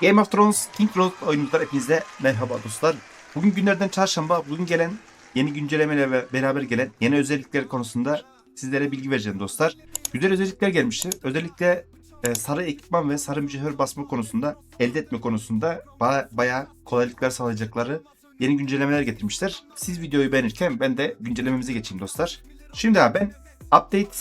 Game of Thrones King Road oyuncular hepinize merhaba dostlar. Bugün günlerden çarşamba, bugün gelen yeni güncellemelerle beraber gelen yeni özellikler konusunda sizlere bilgi vereceğim dostlar. Güzel özellikler gelmişti. Özellikle e, sarı ekipman ve sarı mücevher basma konusunda, elde etme konusunda baya, bayağı kolaylıklar sağlayacakları yeni güncellemeler getirmişler. Siz videoyu beğenirken ben de güncellememize geçeyim dostlar. Şimdi abi ben update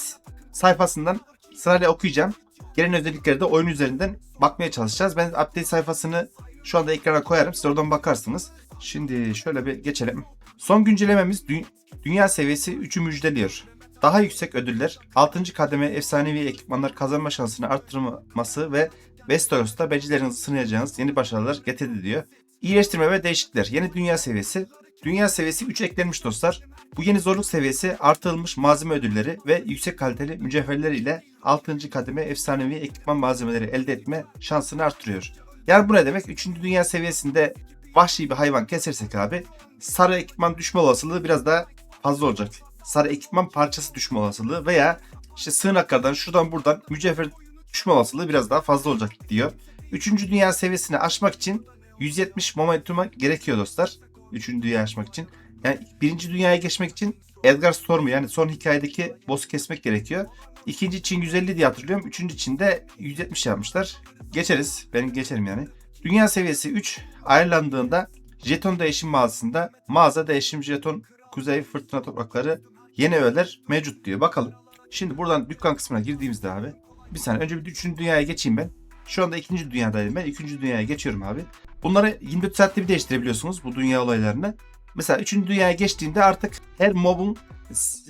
sayfasından sırayla okuyacağım. Gelen özellikleri de oyun üzerinden bakmaya çalışacağız. Ben update sayfasını şu anda ekrana koyarım. Siz oradan bakarsınız. Şimdi şöyle bir geçelim. Son güncellememiz dü- dünya seviyesi 3'ü müjdeliyor. Daha yüksek ödüller, 6. kademe efsanevi ekipmanlar kazanma şansını arttırması ve Westeros'ta becerilerinizi sınayacağınız yeni başarılar getirdi diyor. İyileştirme ve değişiklikler. Yeni dünya seviyesi. Dünya seviyesi 3 eklenmiş dostlar. Bu yeni zorluk seviyesi artırılmış malzeme ödülleri ve yüksek kaliteli mücevherler ile 6. kademe efsanevi ekipman malzemeleri elde etme şansını artırıyor. Yani bu ne demek? 3. dünya seviyesinde vahşi bir hayvan kesersek abi sarı ekipman düşme olasılığı biraz daha fazla olacak. Sarı ekipman parçası düşme olasılığı veya işte sığınaklardan şuradan buradan mücevher düşme olasılığı biraz daha fazla olacak diyor. 3. dünya seviyesini aşmak için 170 momentuma gerekiyor dostlar. 3. dünya aşmak için. Yani 1. dünyaya geçmek için Edgar Storm'u yani son hikayedeki boss'u kesmek gerekiyor. İkinci için 150 diye hatırlıyorum. Üçüncü için de 170 yapmışlar. Geçeriz. Ben geçerim yani. Dünya seviyesi 3 ayarlandığında jeton değişim mağazasında mağaza değişim jeton kuzey fırtına toprakları yeni öğeler mevcut diyor. Bakalım. Şimdi buradan dükkan kısmına girdiğimizde abi bir saniye önce bir 3. dünyaya geçeyim ben. Şu anda 2. dünyadayım ben. 2. dünyaya geçiyorum abi. Bunları 24 saatte bir değiştirebiliyorsunuz bu dünya olaylarını. Mesela 3. dünyaya geçtiğinde artık her mobun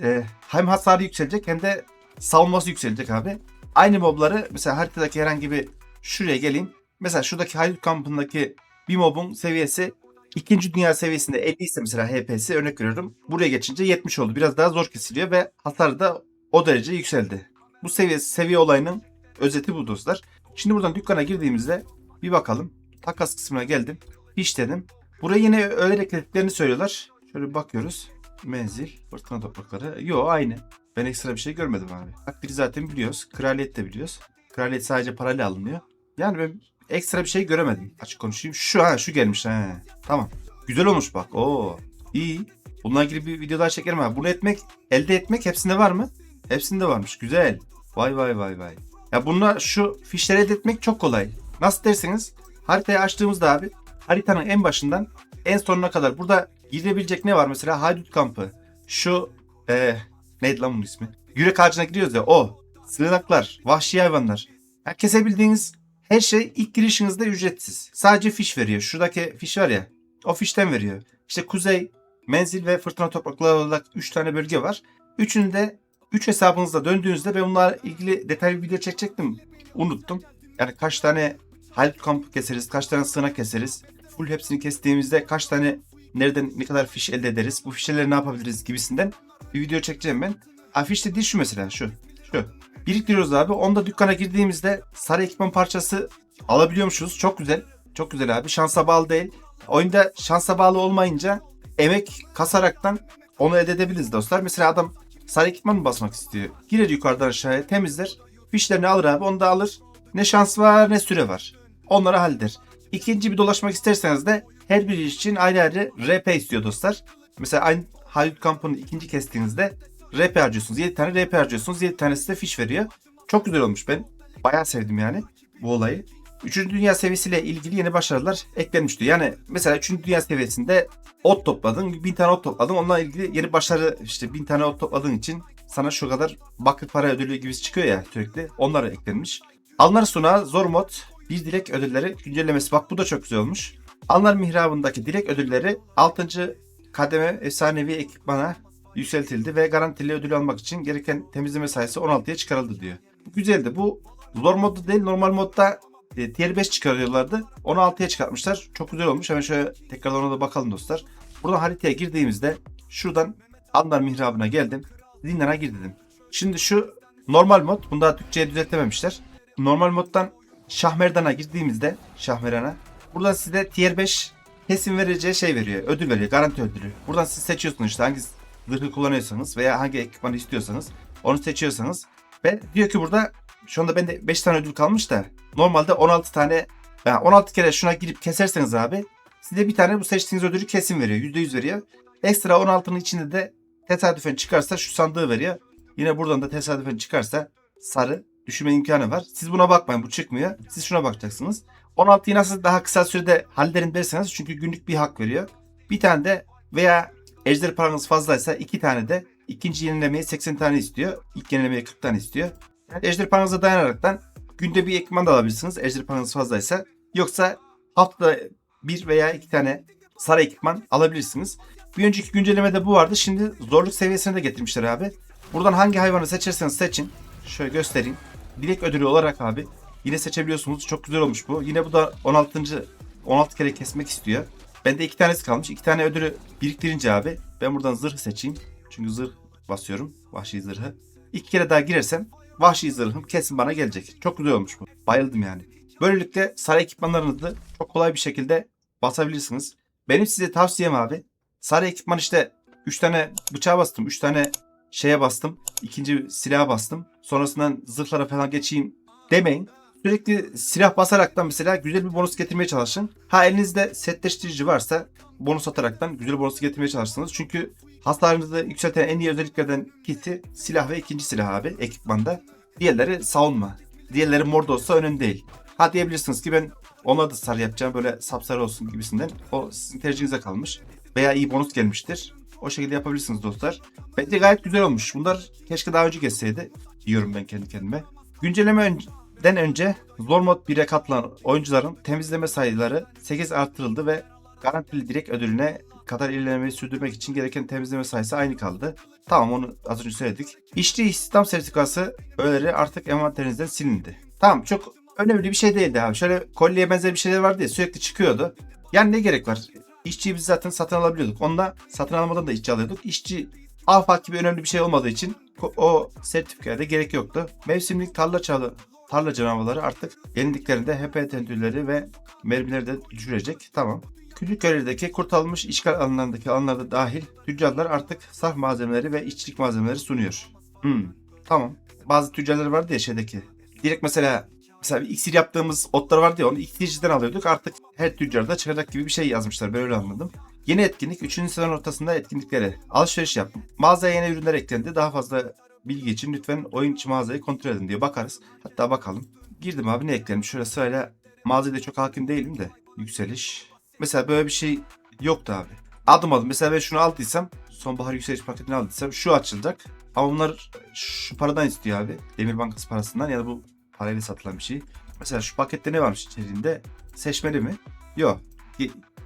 e, hem hasarı yükselecek hem de savunması yükselecek abi. Aynı mobları mesela haritadaki herhangi bir şuraya geleyim. Mesela şuradaki haydut kampındaki bir mobun seviyesi ikinci dünya seviyesinde 50 ise mesela HP'si örnek veriyorum. Buraya geçince 70 oldu. Biraz daha zor kesiliyor ve hasarı da o derece yükseldi. Bu seviye, seviye olayının özeti bu dostlar. Şimdi buradan dükkana girdiğimizde bir bakalım. Takas kısmına geldim. Fiş dedim. Buraya yine öğe eklediklerini söylüyorlar. Şöyle bakıyoruz. Menzil, fırtına toprakları. Yo aynı. Ben ekstra bir şey görmedim abi. Takdiri zaten biliyoruz. Kraliyet de biliyoruz. Kraliyet sadece parayla alınıyor. Yani ben ekstra bir şey göremedim. Açık konuşayım. Şu ha şu gelmiş ha. Tamam. Güzel olmuş bak. Oo. iyi. Bununla ilgili bir video daha çekerim abi. Bunu etmek, elde etmek hepsinde var mı? Hepsinde varmış. Güzel. Vay vay vay vay. Ya bunlar şu fişleri elde etmek çok kolay. Nasıl derseniz haritayı açtığımızda abi haritanın en başından en sonuna kadar burada girebilecek ne var mesela haydut kampı. Şu e, neydi lan bunun ismi? Yürek ağacına gidiyoruz ya o. Sığınaklar, vahşi hayvanlar. Ya kesebildiğiniz her şey ilk girişinizde ücretsiz. Sadece fiş veriyor. Şuradaki fiş var ya. O fişten veriyor. İşte kuzey, menzil ve fırtına toprakları olarak 3 tane bölge var. Üçünde 3 hesabınızda döndüğünüzde ben bunlarla ilgili detaylı bir video çekecektim. Unuttum. Yani kaç tane haydut kampı keseriz, kaç tane sığınak keseriz. Full hepsini kestiğimizde kaç tane nereden ne kadar fiş elde ederiz, bu fişleri ne yapabiliriz gibisinden bir video çekeceğim ben. Afiş de değil şu mesela şu. Şu. Biriktiriyoruz abi. Onda dükkana girdiğimizde sarı ekipman parçası alabiliyormuşuz. Çok güzel. Çok güzel abi. Şansa bağlı değil. Oyunda şansa bağlı olmayınca emek kasaraktan onu elde edebiliriz dostlar. Mesela adam sarı ekipman mı basmak istiyor? Girer yukarıdan aşağıya temizler. Fişlerini alır abi. Onu da alır. Ne şans var ne süre var. Onları halleder. İkinci bir dolaşmak isterseniz de her biri için ayrı ayrı RP istiyor dostlar. Mesela aynı Haydut kampını ikinci kestiğinizde RP harcıyorsunuz. 7 tane RP harcıyorsunuz. 7 tanesi de fiş veriyor. Çok güzel olmuş ben. Bayağı sevdim yani bu olayı. Üçüncü dünya seviyesiyle ilgili yeni başarılar eklenmişti. Yani mesela üçüncü dünya seviyesinde ot topladın. Bin tane ot topladın. Onunla ilgili yeni başarı işte bin tane ot topladığın için sana şu kadar bakır para ödülü gibi çıkıyor ya sürekli. Onlar eklenmiş. Anlar sunağı zor mod bir dilek ödülleri güncellemesi. Bak bu da çok güzel olmuş. Anlar mihrabındaki dilek ödülleri 6. kademe efsanevi ekipmana yükseltildi ve garantili ödül almak için gereken temizleme sayısı 16'ya çıkarıldı diyor. Bu güzeldi. Bu zor modda değil normal modda e, tier 5 çıkarıyorlardı. 16'ya çıkartmışlar. Çok güzel olmuş. Hemen şöyle tekrar ona da bakalım dostlar. Buradan haritaya girdiğimizde şuradan Anlar mihrabına geldim. Zindana gir dedim. Şimdi şu normal mod. Bunu daha Türkçe'ye düzeltememişler. Normal moddan Şahmerdan'a girdiğimizde Şahmeran'a buradan size tier 5 kesin vereceği şey veriyor. Ödül veriyor. Garanti ödülü. Buradan siz seçiyorsunuz işte hangi zırhı kullanıyorsanız veya hangi ekipmanı istiyorsanız onu seçiyorsanız ve diyor ki burada şu anda bende 5 tane ödül kalmış da normalde 16 tane Yani 16 kere şuna girip keserseniz abi size bir tane bu seçtiğiniz ödülü kesin veriyor. %100 veriyor. Ekstra 16'nın içinde de tesadüfen çıkarsa şu sandığı veriyor. Yine buradan da tesadüfen çıkarsa sarı düşürme imkanı var. Siz buna bakmayın bu çıkmıyor. Siz şuna bakacaksınız. 16'yı nasıl daha kısa sürede hallederim derseniz çünkü günlük bir hak veriyor. Bir tane de veya ejder paranız fazlaysa iki tane de ikinci yenilemeye 80 tane istiyor. İlk yenilemeye 40 tane istiyor. Yani ejder paranıza dayanaraktan günde bir ekipman da alabilirsiniz ejder paranız fazlaysa. Yoksa haftada bir veya iki tane sarı ekipman alabilirsiniz. Bir önceki güncellemede bu vardı. Şimdi zorluk seviyesine de getirmişler abi. Buradan hangi hayvanı seçerseniz seçin. Şöyle göstereyim. Dilek ödülü olarak abi yine seçebiliyorsunuz. Çok güzel olmuş bu. Yine bu da 16. 16 kere kesmek istiyor. Bende iki tanesi kalmış. İki tane ödülü biriktirince abi ben buradan zırh seçeyim. Çünkü zırh basıyorum. Vahşi zırhı. İki kere daha girersem vahşi zırhım kesin bana gelecek. Çok güzel olmuş bu. Bayıldım yani. Böylelikle sarı ekipmanlarınızı çok kolay bir şekilde basabilirsiniz. Benim size tavsiyem abi. Sarı ekipman işte 3 tane bıçağa bastım. 3 tane şeye bastım. ikinci silaha bastım. Sonrasından zırhlara falan geçeyim demeyin. Sürekli silah basaraktan mesela güzel bir bonus getirmeye çalışın. Ha elinizde setleştirici varsa bonus ataraktan güzel bonus getirmeye çalışırsınız. Çünkü hasarınızı yükselten en iyi özelliklerden ikisi silah ve ikinci silah abi ekipmanda. Diğerleri savunma. Diğerleri mor da olsa önemli değil. Ha diyebilirsiniz ki ben ona da sarı yapacağım böyle sapsarı olsun gibisinden. O sizin tercihinize kalmış. Veya iyi bonus gelmiştir. O şekilde yapabilirsiniz dostlar. Bence gayet güzel olmuş. Bunlar keşke daha önce geçseydi. Diyorum ben kendi kendime. Güncellemeden önce zor mod 1'e katılan oyuncuların temizleme sayıları 8 artırıldı ve garantili direkt ödülüne kadar ilerlemeyi sürdürmek için gereken temizleme sayısı aynı kaldı. Tamam onu az önce söyledik. İşçi istihdam sertifikası öğeleri artık envanterinizden silindi. Tamam çok önemli bir şey değildi abi. Şöyle kolyeye benzer bir şeyler vardı ya sürekli çıkıyordu. Yani ne gerek var? İşçiyi biz zaten satın alabiliyorduk. Onunla satın almadan da işçi alıyorduk. İşçi alfak gibi önemli bir şey olmadığı için o sertifikaya da gerek yoktu. Mevsimlik tarla çalı tarla canavarları artık yenildiklerinde HP tentürleri ve mermileri de düşürecek. Tamam. Küçük köylerdeki kurtarılmış işgal alanlarındaki alanlarda dahil tüccarlar artık saf malzemeleri ve işçilik malzemeleri sunuyor. Hmm, tamam. Bazı tüccarlar vardı ya şeydeki. Direkt mesela mesela bir iksir yaptığımız otlar vardı ya onu iksirciden alıyorduk. Artık her tüccarda çıkacak gibi bir şey yazmışlar. Ben öyle anladım. Yeni etkinlik 3. sezon ortasında etkinliklere alışveriş yap. Mağazaya yeni ürünler eklendi. Daha fazla bilgi için lütfen oyun içi mağazayı kontrol edin diye bakarız. Hatta bakalım. Girdim abi ne eklenmiş. Şöyle sırayla mağazaya çok hakim değilim de. Yükseliş. Mesela böyle bir şey yoktu abi. Adım adım. Mesela ben şunu aldıysam sonbahar yükseliş paketini aldıysam şu açılacak. Ama bunlar şu paradan istiyor abi. Demir Bankası parasından ya da bu parayla satılan bir şey. Mesela şu pakette ne varmış içeriğinde? Seçmeli mi? Yok.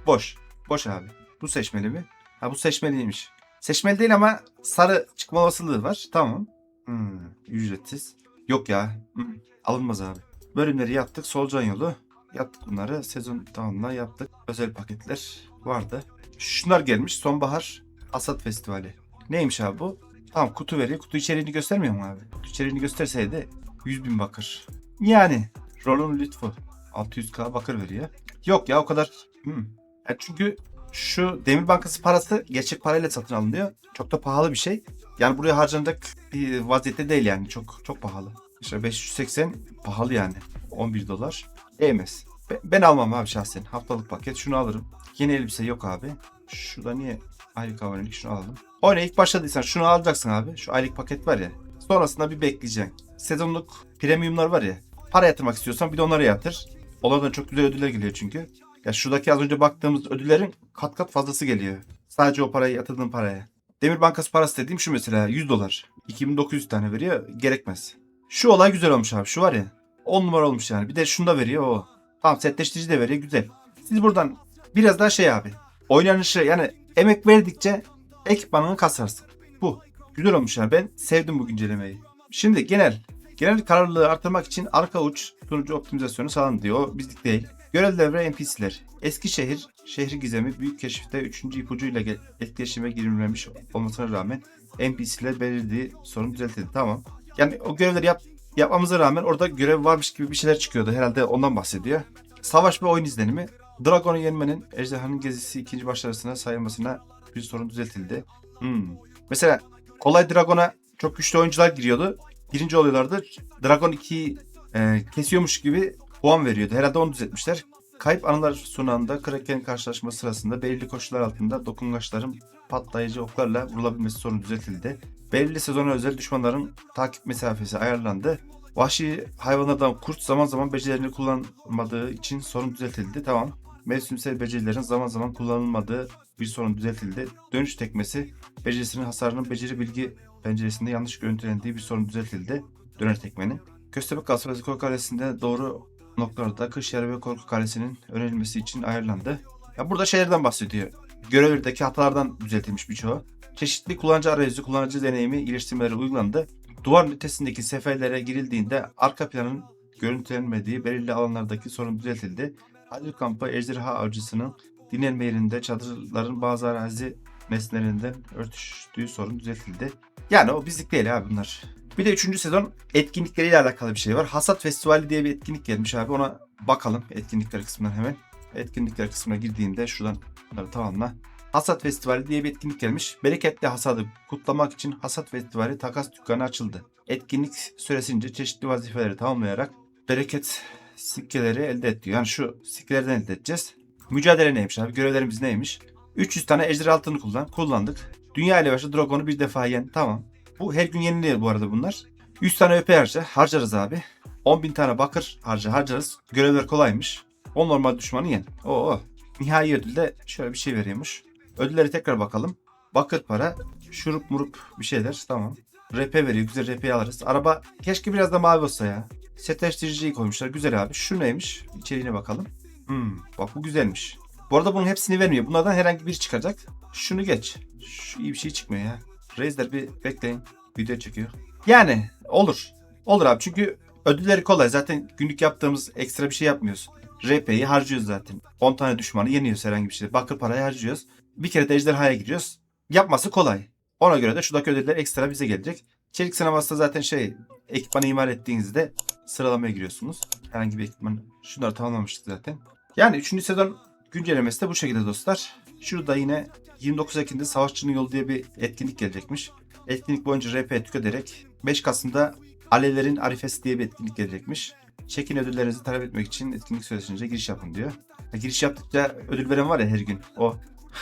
Boş. Boş abi. Bu seçmeli mi? Ha bu seçmeliymiş. Seçmeli değil ama sarı çıkma olasılığı var. Tamam. Hmm, ücretsiz. Yok ya. Hmm, alınmaz abi. Bölümleri yaptık. Solucan yolu. Yaptık bunları. Sezon tamamla yaptık. Özel paketler vardı. Şunlar gelmiş. Sonbahar Hasat Festivali. Neymiş abi bu? Tamam kutu veriyor. Kutu içeriğini göstermiyor mu abi? Kutu içeriğini gösterseydi 100 bin bakır. Yani rolün lütfu. 600k bakır veriyor. Yok ya o kadar. Hmm. Ya çünkü şu Demir Bankası parası gerçek parayla satın alınıyor. Çok da pahalı bir şey. Yani buraya harcanacak bir vaziyette değil yani. Çok çok pahalı. İşte 580 pahalı yani. 11 dolar. Değmez. Ben, almam abi şahsen. Haftalık paket şunu alırım. Yeni elbise yok abi. Şurada niye aylık abonelik şunu alalım. Oyuna ilk başladıysan şunu alacaksın abi. Şu aylık paket var ya. Sonrasında bir bekleyeceksin. Sezonluk premiumlar var ya. Para yatırmak istiyorsan bir de onlara yatır. Onlardan çok güzel ödüller geliyor çünkü. Ya şuradaki az önce baktığımız ödüllerin kat kat fazlası geliyor. Sadece o parayı yatırdığın paraya. Demir Bankası parası dediğim şu mesela 100 dolar. 2900 tane veriyor. Gerekmez. Şu olay güzel olmuş abi. Şu var ya. 10 numara olmuş yani. Bir de şunu da veriyor o. Tamam setleştirici de veriyor. Güzel. Siz buradan biraz daha şey abi. Oynanışı yani emek verdikçe ekipmanını kasarsın. Bu. Güzel olmuş yani. Ben sevdim bu güncellemeyi. Şimdi genel. Genel kararlılığı artırmak için arka uç sunucu optimizasyonu sağlandı diyor. Bizlik değil. Görev devre NPC'ler. Eskişehir, şehri gizemi büyük keşifte 3. ipucuyla etkileşime girilmemiş olmasına rağmen NPC'ler belirlediği sorun düzeltildi. Tamam. Yani o görevleri yap, yapmamıza rağmen orada görev varmış gibi bir şeyler çıkıyordu. Herhalde ondan bahsediyor. Savaş ve oyun izlenimi. Dragon'u yenmenin ejderhanın gezisi ikinci başarısına sayılmasına bir sorun düzeltildi. Hmm. Mesela kolay Dragon'a çok güçlü oyuncular giriyordu. Birinci oluyorlardı. Dragon 2'yi e, kesiyormuş gibi puan veriyordu. Herhalde onu düzeltmişler. Kayıp anılar sunağında Kraken karşılaşması sırasında belirli koşullar altında dokungaçların patlayıcı oklarla vurulabilmesi sorunu düzeltildi. Belirli sezona özel düşmanların takip mesafesi ayarlandı. Vahşi hayvanlardan kurt zaman zaman becerilerini kullanmadığı için sorun düzeltildi. Tamam. Mevsimsel becerilerin zaman zaman kullanılmadığı bir sorun düzeltildi. Dönüş tekmesi becerisinin hasarının beceri bilgi penceresinde yanlış görüntülendiği bir sorun düzeltildi. Döner tekmenin. Köstebek ve Ziko Kalesi'nde doğru noktalarda kış yarı ve korku kalesinin önerilmesi için ayarlandı. Ya burada şeylerden bahsediyor. Görevlerdeki hatalardan düzeltilmiş birçoğu. Çeşitli kullanıcı arayüzü, kullanıcı deneyimi iyileştirmeleri uygulandı. Duvar ötesindeki seferlere girildiğinde arka planın görüntülenmediği belirli alanlardaki sorun düzeltildi. Halil kampı ejderha avcısının dinlenme yerinde çadırların bazı arazi nesnelerinden örtüştüğü sorun düzeltildi. Yani o bizlik değil abi bunlar. Bir de 3. sezon etkinlikleriyle alakalı bir şey var. Hasat Festivali diye bir etkinlik gelmiş abi. Ona bakalım etkinlikler kısmından hemen. Etkinlikler kısmına girdiğinde şuradan bunları tamamla. Hasat Festivali diye bir etkinlik gelmiş. Bereketli hasadı kutlamak için Hasat Festivali takas dükkanı açıldı. Etkinlik süresince çeşitli vazifeleri tamamlayarak bereket sikkeleri elde et. Yani şu sikkelerden elde edeceğiz. Mücadele neymiş abi? Görevlerimiz neymiş? 300 tane ejder altını kullan. Kullandık. Dünya ile başla Dragon'u bir defa yen. Tamam. Bu her gün yeniliyor bu arada bunlar. 100 tane öpe harca. Harcarız abi. 10.000 tane bakır harca harcarız. Görevler kolaymış. 10 normal düşmanı yen. Oo. Nihai ödülde şöyle bir şey veriyormuş. Ödülleri tekrar bakalım. Bakır para, şurup murup bir şeyler. Tamam. RP veriyor. Güzel RP'yi alırız. Araba keşke biraz da mavi olsa ya. Setleştiriciyi koymuşlar. Güzel abi. Şu neymiş? İçeriğine bakalım. Hmm, bak bu güzelmiş. Bu arada bunun hepsini vermiyor. Bunlardan herhangi biri çıkacak. Şunu geç. Şu iyi bir şey çıkmıyor ya. Reisler bir bekleyin. Video çekiyor. Yani olur. Olur abi çünkü ödülleri kolay. Zaten günlük yaptığımız ekstra bir şey yapmıyoruz. RP'yi harcıyoruz zaten. 10 tane düşmanı yeniyoruz herhangi bir şey. Bakır parayı harcıyoruz. Bir kere de ejderhaya giriyoruz. Yapması kolay. Ona göre de şuradaki ödüller ekstra bize gelecek. Çelik sineması da zaten şey ekipmanı imal ettiğinizde sıralamaya giriyorsunuz. Herhangi bir ekipman. Şunları tamamlamıştık zaten. Yani 3. sezon güncellemesi de bu şekilde dostlar. Şurada yine 29 Ekim'de Savaşçının Yolu diye bir etkinlik gelecekmiş. Etkinlik boyunca RP tükederek 5 Kasım'da Alelerin Arifesi diye bir etkinlik gelecekmiş. Çekin ödüllerinizi talep etmek için etkinlik süresince giriş yapın diyor. Ya giriş yaptıkça ödül veren var ya her gün. O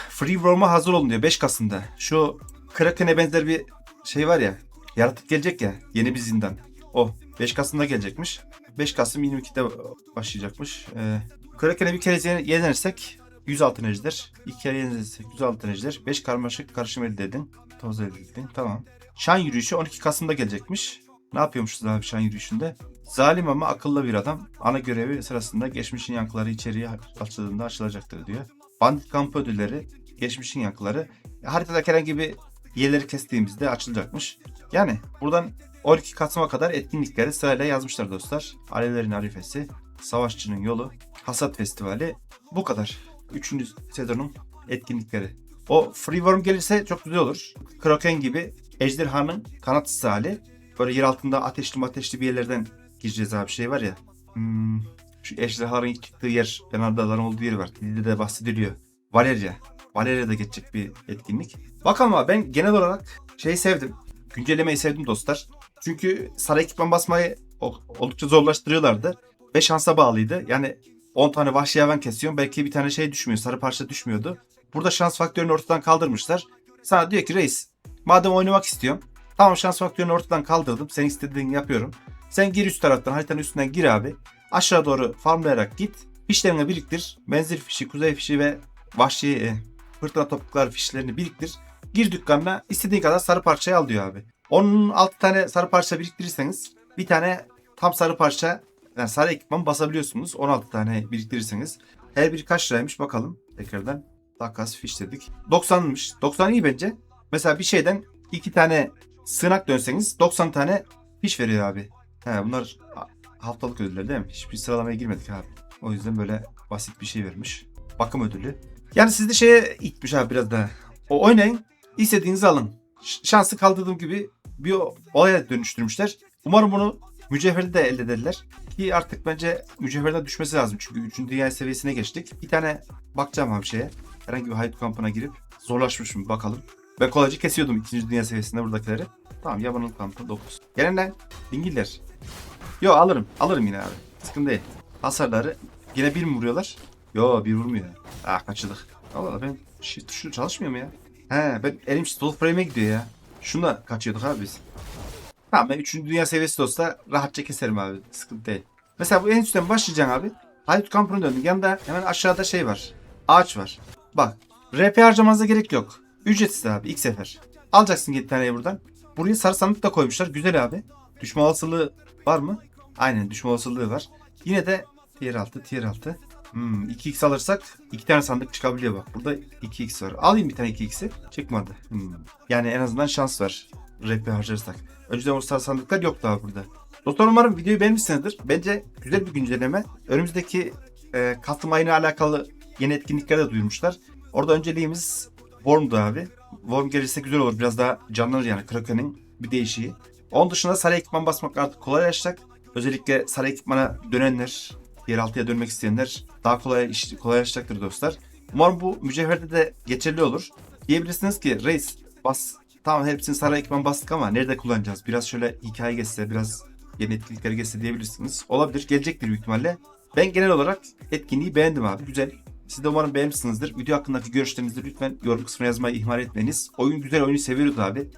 Free Roam'a hazır olun diyor 5 Kasım'da. Şu Kraken'e benzer bir şey var ya. Yaratık gelecek ya. Yeni bir zindan. O 5 Kasım'da gelecekmiş. 5 Kasım 22'de başlayacakmış. Ee, Kraken'e bir kere yenersek 100 altın ejder. 2 kere yenersek 100 altın ejder. 5 karmaşık karışım elde edin. Toz elde edin. Tamam. Şan yürüyüşü 12 Kasım'da gelecekmiş. Ne yapıyormuşuz abi şan yürüyüşünde? Zalim ama akıllı bir adam. Ana görevi sırasında geçmişin yankıları içeriye açıldığında açılacaktır diyor. Bandit kampı ödülleri, geçmişin yankıları. Haritadaki herhangi bir yerleri kestiğimizde açılacakmış. Yani buradan 12 Kasım'a kadar etkinlikleri sırayla yazmışlar dostlar. Alevlerin Arifesi, Savaşçının Yolu, Hasat Festivali. Bu kadar. Üçüncü sezonun etkinlikleri. O Freeworm gelirse çok güzel olur. Kraken gibi ejderhanın kanatsız hali. Böyle yer altında ateşli ateşli bir yerlerden gireceğiz abi şey var ya. Hmm, şu ejderhaların çıktığı yer, Yanardaların olduğu yer var. Dilde de bahsediliyor. Valeria. Valeria'da geçecek bir etkinlik. Bakalım abi ben genel olarak şeyi sevdim. Güncellemeyi sevdim dostlar. Çünkü sarı ekipman basmayı oldukça zorlaştırıyorlardı. Ve şansa bağlıydı. Yani 10 tane vahşi hayvan kesiyorsun. Belki bir tane şey düşmüyor. Sarı parça düşmüyordu. Burada şans faktörünü ortadan kaldırmışlar. Sana diyor ki reis madem oynamak istiyorum. Tamam şans faktörünü ortadan kaldırdım. Sen istediğini yapıyorum. Sen gir üst taraftan haritanın üstünden gir abi. Aşağı doğru farmlayarak git. Fişlerini biriktir. Menzil fişi, kuzey fişi ve vahşi e, fırtına topuklar fişlerini biriktir. Gir dükkanına istediğin kadar sarı parçayı al diyor abi. Onun 6 tane sarı parça biriktirirseniz bir tane tam sarı parça yani sarı ekipman basabiliyorsunuz. 16 tane biriktirirseniz. Her biri kaç liraymış bakalım. Tekrardan takas fiş dedik. 90'mış. 90 iyi bence. Mesela bir şeyden iki tane sığınak dönseniz 90 tane fiş veriyor abi. He, bunlar haftalık ödüller değil mi? Hiçbir sıralamaya girmedik abi. O yüzden böyle basit bir şey vermiş. Bakım ödülü. Yani sizde şeye itmiş abi biraz daha. O oynayın. istediğinizi alın. Şansı kaldırdığım gibi bir olaya dönüştürmüşler. Umarım bunu mücevherde de elde ederler. Ki artık bence mücevherden düşmesi lazım. Çünkü 3. dünya seviyesine geçtik. Bir tane bakacağım abi şeye. Herhangi bir haydut kampına girip zorlaşmış mı bakalım. Ben kolayca kesiyordum 2. dünya seviyesinde buradakileri. Tamam yabanıl kampı 9. Gelin lan. Dingiller. Yo alırım. Alırım yine abi. Sıkıntı değil. hasarları yine bir mi vuruyorlar? Yo bir vurmuyor. Ah kaçırdık. Allah Allah ben shift tuşu çalışmıyor mu ya? He ben elim stall frame'e gidiyor ya. Şuna kaçıyorduk abi biz. Tamam ben 3. dünya seviyesi olsa rahatça keserim abi. Sıkıntı değil. Mesela bu en üstten başlayacaksın abi. Haydut kampına döndün. Yanında hemen aşağıda şey var. Ağaç var. Bak. RP harcamanıza gerek yok. Ücretsiz abi ilk sefer. Alacaksın 7 taneyi buradan. Buraya sarı sandık da koymuşlar. Güzel abi. Düşme olasılığı var mı? Aynen düşme olasılığı var. Yine de tier 6 tier 6. Hmm, 2x alırsak 2 tane sandık çıkabiliyor bak. Burada 2x var. Alayım bir tane 2x'i. Çıkmadı. Hmm. Yani en azından şans var. RP harcarsak. Önceden o sandıklar yok daha burada. Dostlar umarım videoyu beğenmişsinizdir. Bence güzel bir güncelleme. Önümüzdeki e, Kasım ayına alakalı yeni etkinlikler de duyurmuşlar. Orada önceliğimiz Worm'du abi. Worm gelirse güzel olur. Biraz daha canlanır yani Kraken'in bir değişiği. Onun dışında sarı ekipman basmak artık kolaylaşacak. Özellikle sarı ekipmana dönenler, yeraltıya dönmek isteyenler daha kolay kolaylaşacaktır dostlar. Umarım bu mücevherde de geçerli olur. Diyebilirsiniz ki reis bas tamam hepsini sarı ekipman bastık ama nerede kullanacağız? Biraz şöyle hikaye geçse, biraz yeni etkinlikler geçse diyebilirsiniz. Olabilir, gelecektir büyük ihtimalle. Ben genel olarak etkinliği beğendim abi. Güzel. Siz de umarım beğenmişsinizdir. Video hakkındaki görüşlerinizi lütfen yorum kısmına yazmayı ihmal etmeyiniz. Oyun güzel, oyunu seviyoruz abi.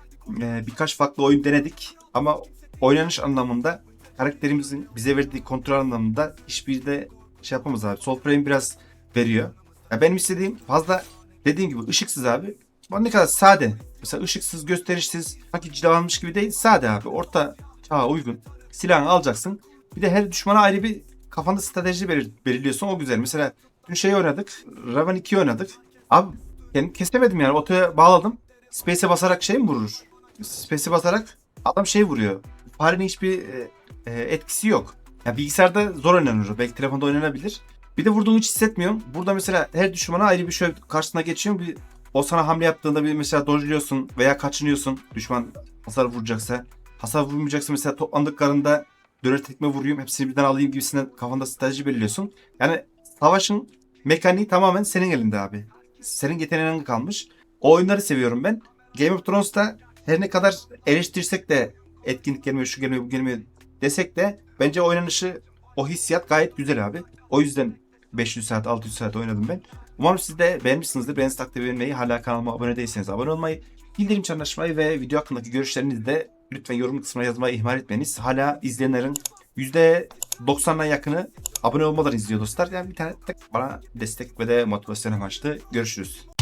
Ee, birkaç farklı oyun denedik ama oynanış anlamında karakterimizin bize verdiği kontrol anlamında hiçbir de şey yapamaz abi. Soul frame biraz veriyor. Ya benim istediğim fazla dediğim gibi ışıksız abi. Ama ne kadar sade. Mesela ışıksız, gösterişsiz, sanki cilalanmış gibi değil. Sade abi. Orta çağa uygun. Silahını alacaksın. Bir de her düşmana ayrı bir kafanda strateji belir- belirliyorsun. O güzel. Mesela dün şey oynadık. Raven 2 oynadık. Abi kendim kesemedim yani. Otoya bağladım. Space'e basarak şey mi vurur? Space'e basarak adam şey vuruyor. Farenin hiçbir e, e, etkisi yok. Ya bilgisayarda zor oynanır. Belki telefonda oynanabilir. Bir de vurduğunu hiç hissetmiyorum. Burada mesela her düşmana ayrı bir şöyle karşısına geçiyor. Bir o sana hamle yaptığında bir mesela dojluyorsun veya kaçınıyorsun. Düşman hasar vuracaksa. Hasar vurmayacaksa mesela toplandıklarında döner tekme vurayım hepsini birden alayım gibisinden kafanda strateji belirliyorsun. Yani savaşın mekaniği tamamen senin elinde abi. Senin yeteneğine kalmış. O oyunları seviyorum ben. Game of Thrones'ta her ne kadar eleştirsek de etkinlik gelmiyor, şu gelmiyor, bu gelmiyor desek de bence oynanışı, o hissiyat gayet güzel abi. O yüzden 500 saat, 600 saat oynadım ben. Umarım siz de beğenmişsinizdir. Beğeniniz takdir vermeyi, hala kanalıma abone değilseniz abone olmayı, bildirim çanını açmayı ve video hakkındaki görüşlerinizi de lütfen yorum kısmına yazmayı ihmal etmeyiniz. Hala izleyenlerin %90'a yakını abone olmaları izliyor dostlar. Yani bir tane tek bana destek ve de motivasyon amaçlı. Görüşürüz.